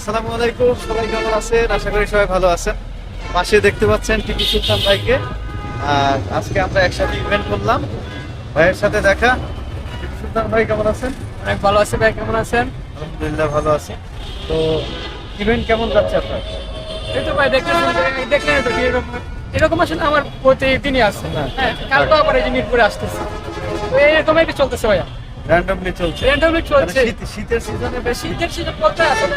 আসসালামু আলাইকুম সবাই কেমন আছেন? আশা করি সবাই ভালো আছেন। পাশে দেখতে পাচ্ছেন টিপু সুলতান ভাইকে। আর আজকে আমরা একসাথে ইভেন্ট করলাম। ভাইয়ের সাথে দেখা। টিপু সুলতান ভাই কেমন আছেন? অনেক ভালো আছে ভাই কেমন আছেন? আলহামদুলিল্লাহ ভালো আছি। তো ইভেন্ট কেমন যাচ্ছে আপনার? এই তো ভাই দেখলেন দেখলেন তো এরকম এরকম আসলে আমার প্রতিদিনই আছে। হ্যাঁ। হ্যাঁ কালকে আবার এই যে মিরপুরে আসতেছে। তো এরকম একটু চলতেছে ভাইয়া। র্যান্ডমলি চলছে। র্যান্ডমলি চলছে। শীত- শীতের সিজনে বেশি? শীতের শীতের বলতে আসলে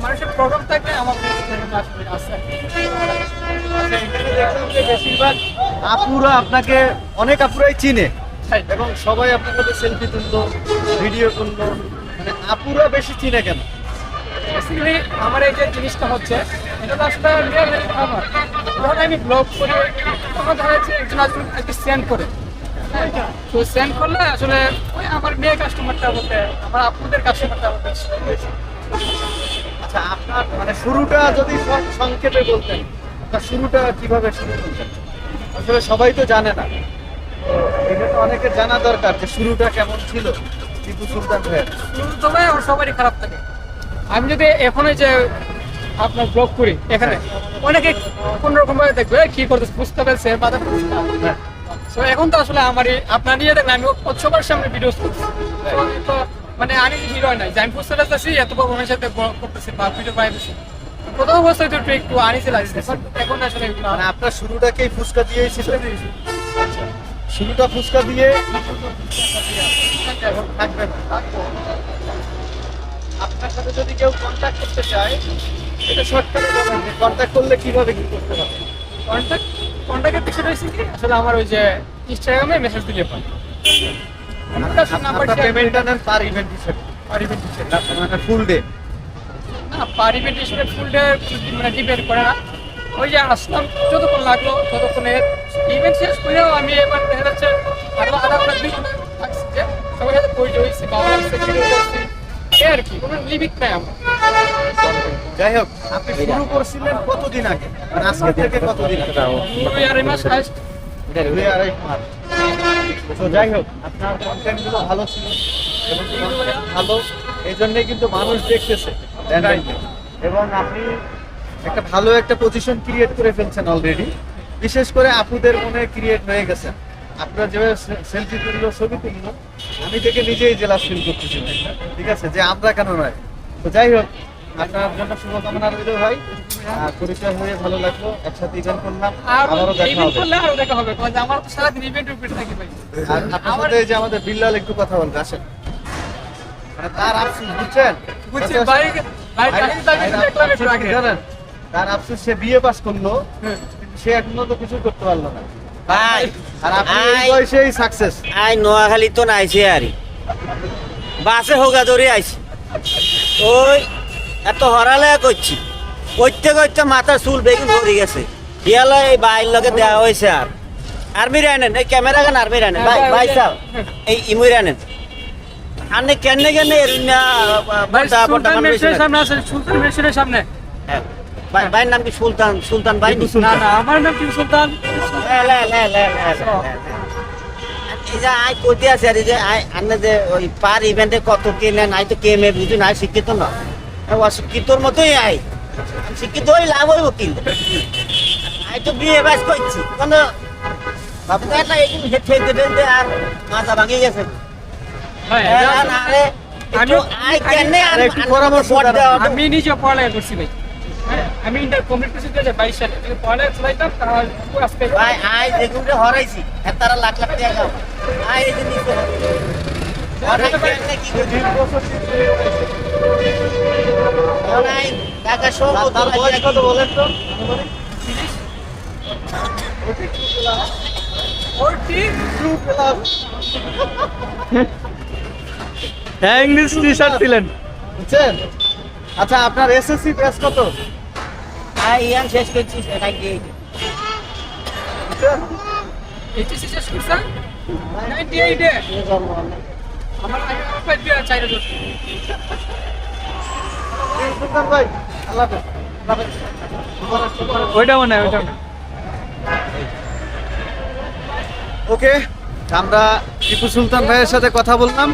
মানুষের প্রবলেম থাকলে আমার আসলে আসছে বেশিরভাগ আপুরা আপনাকে অনেক আপুরাই চিনে। তাই। এবং সবাই আপনার সাথে সেলফি তুললো ভিডিও করল মানে আপুরা বেশি চিনে কেন? বেসিক্যালি আমার এই যে জিনিসটা হচ্ছে এটা তো আসলে রিয়েল আমার। যখন আমি ব্লগ করি তখন যাচ্ছে একজন একটু সেন্ড করে। তো সেন্ড করলে আসলে ওই আমার মেয়ে কাস্টমারটা বলতে আমার আপুদের কাস্টমারটা বলতে আচ্ছা আপনার মানে শুরুটা যদি সংক্ষেপে বলতেন আপনার শুরুটা কীভাবে শুরু করতেন আসলে সবাই তো জানে না। এটা তো অনেকের জানা দরকার যে শুরুটা কেমন ছিল টিপু সুলতান ভাইয়ের। তো ভাই আমার সবারই খারাপ থাকে আমি যদি এখন এই যে আপনার ব্লগ করি এখানে অনেকে কোন রকম ভাবে দেখবে কি করতে বুঝতে পেরেছে বাধা হ্যাঁ। তো এখন তো আসলে আমারই আপনার নিয়ে দেখলে আমি সবার সামনে ভিডিও করছি। তো মানে আমি হিরো নাই। যে আমি বুঝতে পারতেছি এত মানুষের সাথে করতেছি বা ভিডিও পাইতেছি প্রথম অবস্থায় তো একটু একটু আনিতে লাগছে এখন আসলে মানে আপনার শুরুটাকেই ফুচকা দিয়েই ছিল শুরুটা ফুচকা দিয়ে থাকবে আপনার সাথে যদি কেউ কন্ট্যাক্ট করতে চায় এটা শর্টকাটে বলেন যে কন্ট্যাক্ট করলে কীভাবে কি করতে পারবে কন্ট্যাক্ট কন্ট্যাক্টের কি? আসলে আমার ওই যে ইনস্টাগ্রামে মেসেজ দিলে পাই আপনার পেমেন্টটা নেন পার ইভেন্ট হিসেবে। পার ইভেন্ট হিসেবে। মানে ফুল ডে না পার ইভেন্ট হিসেবে ফুল ডে মানে ডিপেন্ড করে না। ওই যে আসলাম যতক্ষণ লাগল ততক্ষণে ইভেন্ট শেষ করেও আমি এবার দেখা যাচ্ছে আরও আধা ঘণ্টা দুই ঘণ্টা থাকছি যে সবার সাথে পরিচয় হয়েছে ভালো লাগছে ভিডিও করছি। এই আর কি কোনো লিমিট নাই আমার। যাই হোক আপনি শুরু করছিলেন কতদিন আগে? মানে আজকে থেকে কতদিন আগে? দুই আড়াই মাস হাইস্ট দুই আড়াই মাস। তো যাই হোক আপনার কন্টেন্টগুলো ভালো ছিল এবং ভালো এই জন্যই কিন্তু মানুষ দেখতেছে। এবং আপনি একটা ভালো একটা পজিশন ক্রিয়েট করে ফেলছেন অলরেডি বিশেষ করে আপুদের মনে ক্রিয়েট হয়ে গেছে। আপনার যেভাবে সেলফি তুললো ছবি তুললো আমি থেকে নিজেই জেলা ফিল করতেছি। ভাই। ঠিক আছে? যে আমরা কেন নয়? তো যাই হোক আপনার জন্য শুভকামনা রইল ভাই। আর পরিচয় হয়ে ভালো লাগল একসাথে ইভেন্ট করলাম আর আবারও দেখা হবে। করলে আরও দেখা হবে কারণ আমার তো সারাদিন ইভেন্ট উপরে থাকি ভাই। আর আপনার সাথে এই যে আমাদের বিল্লাল একটু কথা বলবে আসেন। মানে তার আফসোস বুঝছেন? বুঝছি আচ্ছা, ভাই ভাই তাকে দেখলাম একটু আগে জানেন? তার আফসোস সে বিয়ে পাস করল হ্যাঁ। সে এখনও তো কিছু করতে পারল না। ভাই আর আপনি এই বয়সেই সাকসেস আই নোয়াখালী তো নাইছে আরি বাসে হোগা ধরে আইছি। ওই এত হরালে করছি। করতে করতে মাথার চুল বেগুন ধরে গেছে। ইয়ালে এই বাইর লগে দেওয়া হয়েছে আর। আর্মির আনেন এই ক্যামেরা গান আর্মির আনেন। ভাই ভাই সাহ এই ইমুর আনেন। আনে কেনে কেনে এরিনা মেশিনের সামনে আছে সুলতান মেশিনের সামনে। ভাই ভাইয়ের নাম কি সুলতান? সুলতান ভাই নি? আমার নাম কি সুলতান? লে, লে, লে, লে। এই যে আই কইতে আছে আর এই যে আই আন্না যে ওই পার ইভেন্টে কত কে নেন আই তো কে মে বুঝি না শিক্ষিত না। অশিক্ষিতর মতোই আই আমি শিক্ষিত হই লাভ হইব তো বিয়ে বাস করছি কোন? বাবু তো একটা একটু ঠেলতে ঠেলতে আর মাথা ভাঙে গেছে। আরে দাও। আমি নিজে পড়ালেখা করছি ভাই। হ্যাঁ, আমি ইন্টার কমপ্লিট করছি বাইশ সালে আমি পড়ালেখা চালাইতাম তার আজকে ভাই আই যেগুলো হরাইছি হ্যাঁ তারা লাখ লাখ টাকা দাও আই এই যে নিচে। হ্যাঁ ইংলিশ টি শার্ট দিলেন বুঝছেন? আচ্ছা আপনার এসএসসি ব্যাচ কত? ইয়ান শেষ করছি সেটাই দিয়ে এইচএসসি শেষ করছেন নাইনটি এইটে আমার আমি প্রায় দুই হাজার চাইলে ধরছি সুলতান ভাই আল্লাহ হাফেজ আল্লাহ হাফেজ। ওইটা মনে হয়। ওইটা ওকে আমরা টিপু সুলতান ভাইয়ের সাথে কথা বললাম।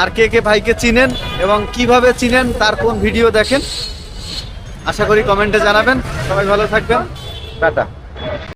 আর কে কে ভাইকে চিনেন এবং কীভাবে চিনেন তার কোন ভিডিও দেখেন আশা করি কমেন্টে জানাবেন। সবাই ভালো থাকবেন। টাটা।